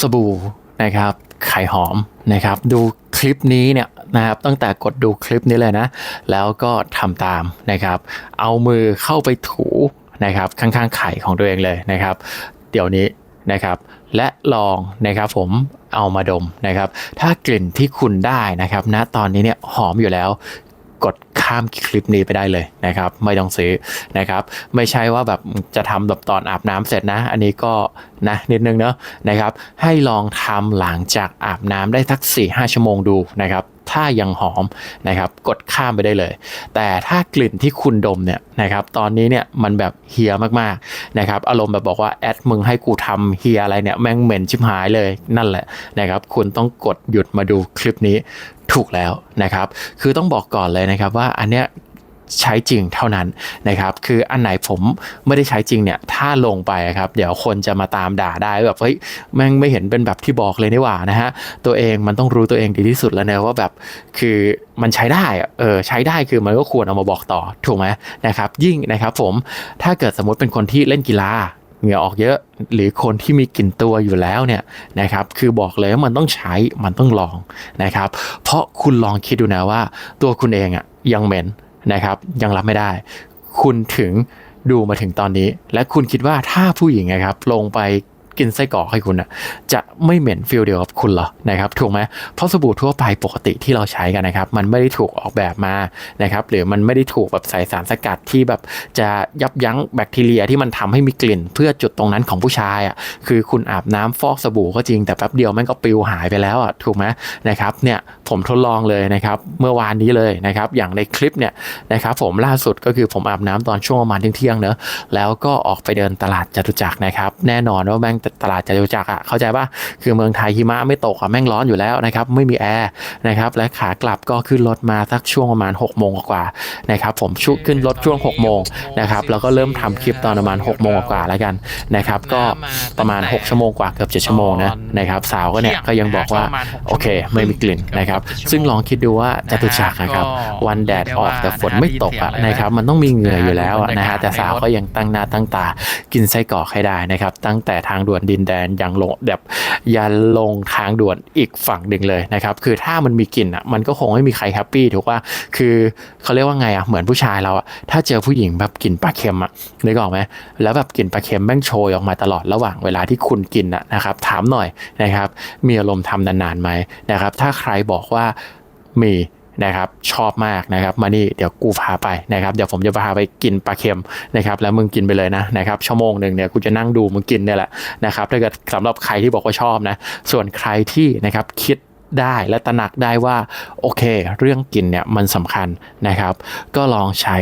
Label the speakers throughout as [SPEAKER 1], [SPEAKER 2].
[SPEAKER 1] สบู่นะครับไข่หอมนะครับ ดูคลิปนี้เนี่ยนะครับ ตั้งแต่กดดูคลิปนี้เลยนะ แล้วก็ทำตามนะครับ เอามือเข้าไปถูนะครับ ข้างๆไข่ของตัวเองเลยนะครับ เดี๋ยวนี้นะครับ และลองนะครับผมเอามาดมนะครับ ถ้ากลิ่นที่คุณได้นะครับณตอนนี้เนี่ยหอมอยู่แล้ว กดข้ามคลิปนี้ไปได้เลยนะครับ ไม่ต้องซื้อนะครับ ไม่ใช่ว่าแบบจะทำแบบตอนอาบน้ำเสร็จนะ อันนี้ก็นะนิดนึงเนอะนะครับ ให้ลองทำหลังจากอาบน้ำได้สัก4 5ชั่วโมงดูนะครับถ้ายังหอมนะครับกดข้ามไปได้เลย แต่ถ้ากลิ่นที่คุณดมเนี่ยนะครับตอนนี้เนี่ยมันแบบเฮียมากๆนะครับอารมณ์แบบบอกว่าแอดมึงให้กูทำเฮียอะไรเนี่ยแม่งเหม็นชิบหายเลยนั่นแหละนะครับคุณต้องกดหยุดมาดูคลิปนี้ถูกแล้วนะครับ คือต้องบอกก่อนเลยนะครับว่าอันเนี้ย ใช้จริงเท่านั้นนะครับคืออันไหนผมไม่ได้ใช้จริงเนี่ยถ้าลงไปครับเดี๋ยวคนจะมาตามด่าได้แบบเฮ้ยแม่งไม่เห็นเป็นแบบที่บอกเลยนี่หว่านะฮะตัวเองมันต้องรู้ตัวเองดีที่สุดแล้วนะว่าแบบคือมันใช้ได้เออใช้ได้คือมันก็ควรเอามาบอกต่อถูกไหมนะครับยิ่งนะครับผมถ้าเกิดสมมติเป็นคนที่เล่นกีฬาเหงื่อออกเยอะหรือคนที่มีกลิ่นตัวอยู่แล้วเนี่ยนะครับคือบอกเลยว่ามันต้องใช้มันต้องลองนะครับเพราะคุณลองคิดดูนะว่าตัวคุณเองอะยังเหม็น นะครับ ยังรับไม่ได้ คุณถึงดูมาถึงตอนนี้ และคุณคิดว่าถ้าผู้หญิงนะครับ ลงไป กินไส้กรอกให้คุณอะจะไม่เหม็นฟิลเดียวกับคุณหรอนะครับถูกไหมเพราะสบู่ทั่วไปปกติที่เราใช้กันนะครับ มันไม่ได้ถูกออกแบบมานะครับหรือมันไม่ได้ถูกแบบใส่สารสกัดที่แบบจะยับยั้งแบคทีเรียที่มันทำให้มีกลิ่น เพื่อจุดตรงนั้นของผู้ชายอะคือคุณอาบน้ำฟอกสบู่ก็จริงแต่แป๊บเดียวมันก็ปลิวหายไปแล้วอะถูกไหมนะครับเนี่ยผมทดลองเลยนะครับเมื่อวานนี้เลยนะครับอย่างในคลิปเนี่ยนะครับผมล่าสุดก็คือผมอาบน้ำตอนช่วงประมาณเที่ยงๆเนอะแล้วก็ออกไปเดินตลาดจตุจักรนะครับแน่นอนว่าแม่งตลาดจตุจักรอะเข้าใจป่ะคือเมืองไทยหิมะไม่ตกอะแม่งร้อนอยู่แล้วนะครับไม่มีแอร์นะครับและขากลับก็ขึ้นรถมาสักช่วงประมาณ6กโมงกว่าๆนะครับผมชุขึ้นรถช่วง6กโมงนะครับแล้วก็เริ่มทำคลิปตอนประมาณ6กโมงกว่าๆแล้วกันนะครับก็ประมาณ 6 ชั่วโมงกว่าเกือบ7ชั่วโมงนะนะครับสาวก็เนี่ยก็ยังบอกว่าโอเค ไม่มีกลิ่นนะครับซึ่งลองคิดดูว่าจตุจักรนะครับวันแดดออกแต่ฝนไม่ตกอะนะครับมันต้องมีเหงื่ออยู่แล้วอะนะฮะแต่สาวก็ยังตั้งหน้าตั้งตากินไส้กรอกให้ได้นะครับตั้งแต่ทางด่วนดินแดนยังลงแบบยันลงทางด่วนอีกฝั่งหนึ่งเลยนะครับ คือถ้ามันมีกลิ่นอะมันก็คงไม่มีใครแฮปปี้ถูกว่าคือเขาเรียกว่าไงอะเหมือนผู้ชายเราอะถ้าเจอผู้หญิงแบบกลิ่นปลาเค็มอะนึกออกไหมแล้วแบบกลิ่นปลาเค็มแม่งโชยออกมาตลอดระหว่างเวลาที่คุณกินอะนะครับ ถามหน่อยนะครับ มีอารมณ์ทำนานๆไหมนะครับ ถ้าใครบอกว่ามี นะครับชอบมากนะครับมานี่เดี๋ยวกูพาไปนะครับเดี๋ยวผมจะพาไปกินปลาเค็มนะครับแล้วมึงกินไปเลยนะนะครับชั่วโมงหนึ่งเนี่ยกูจะนั่งดูมึงกินเนี่ยแหละนะครับถ้าเกิดสำหรับใครที่บอกว่าชอบนะส่วนใครที่นะครับคิดได้และตระหนักได้ว่าโอเค เรื่องกินเนี่ยมันสำคัญนะครับ ก็ลองใช้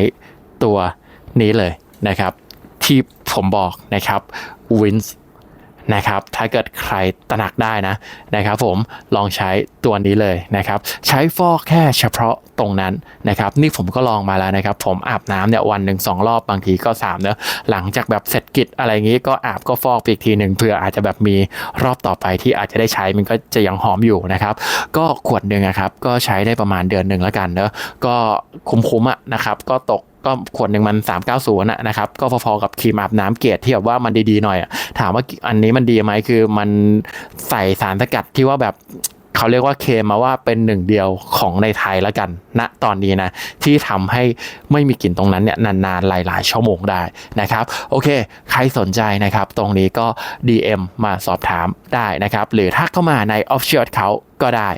[SPEAKER 1] ตัวนี้เลยนะครับ ที่ผมบอกนะครับวิ นะครับถ้าเกิดใครตระหนักได้นะนะครับผมลองใช้ตัวนี้เลยนะครับใช้ฟอกแค่เฉพาะตรงนั้นนะครับนี่ผมก็ลองมาแล้วนะครับผมอาบน้ำเนี่ยวันหนึ่งสองรอบบางทีก็สามเนอะหลังจากแบบเสร็จกิจอะไรอย่างงี้ก็อาบก็ฟอกอีกทีหนึ่งเพื่ออาจจะแบบมีรอบต่อไปที่อาจจะได้ใช้มันก็จะยังหอมอยู่นะครับก็ขวดหนึ่งอะครับก็ใช้ได้ประมาณเดือนหนึ่งแล้วกันเนอะก็คุ้มๆอะนะครับก็ตก ก็ขวดหนึ่งมัน 390นะนะครับก็พอๆกับครีมอาบน้ำเกรดที่แบบว่ามันดีๆหน่อยถามว่าอันนี้มันดีไหมคือมันใส่สารสกัดที่ว่าแบบเขาเรียกว่าเคมาว่าเป็นหนึ่งเดียวของในไทยแล้วกันณตอนนี้นะที่ทำให้ไม่มีกลิ่นตรงนั้นเนี่ยนานๆ หลาย ๆ ชั่วโมงได้นะครับ โอเค ใครสนใจนะครับ ตรงนี้ก็ DM มาสอบถามได้นะครับ หรือถ้าเข้ามาใน Official เขาก็ได้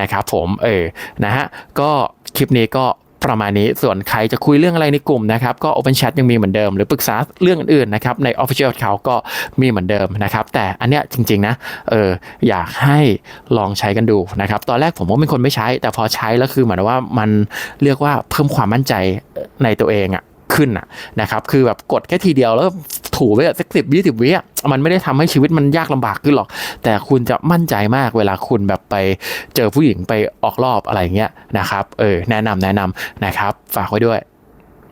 [SPEAKER 1] นะครับผมเออนะฮะก็คลิปนี้ก็ ประมาณนี้ส่วนใครจะคุยเรื่องอะไรในกลุ่มนะครับ ก็ Open Chat ยังมีเหมือนเดิม หรือปรึกษาเรื่องอื่นๆนะครับใน Official เขาก็มีเหมือนเดิมนะครับ แต่อันเนี้ยจริง ๆ นะเอออยากให้ลองใช้กันดูนะครับ ตอนแรกผมก็เป็นคนไม่ใช้ แต่พอใช้แล้วคือเหมือนว่ามันเรียกว่าเพิ่มความมั่นใจในตัวเองอะขึ้นนะครับ คือแบบกดแค่ทีเดียวแล้ว ถูไปแบบสักสิบยี่สิบวิอะมันไม่ได้ทำให้ชีวิตมันยากลำบากขึ้นหรอก แต่คุณจะมั่นใจมากเวลาคุณแบบไปเจอผู้หญิงไปออกรอบอะไรเงี้ยนะครับเออแนะนำแนะนำนะครับ ฝากไว้ด้วย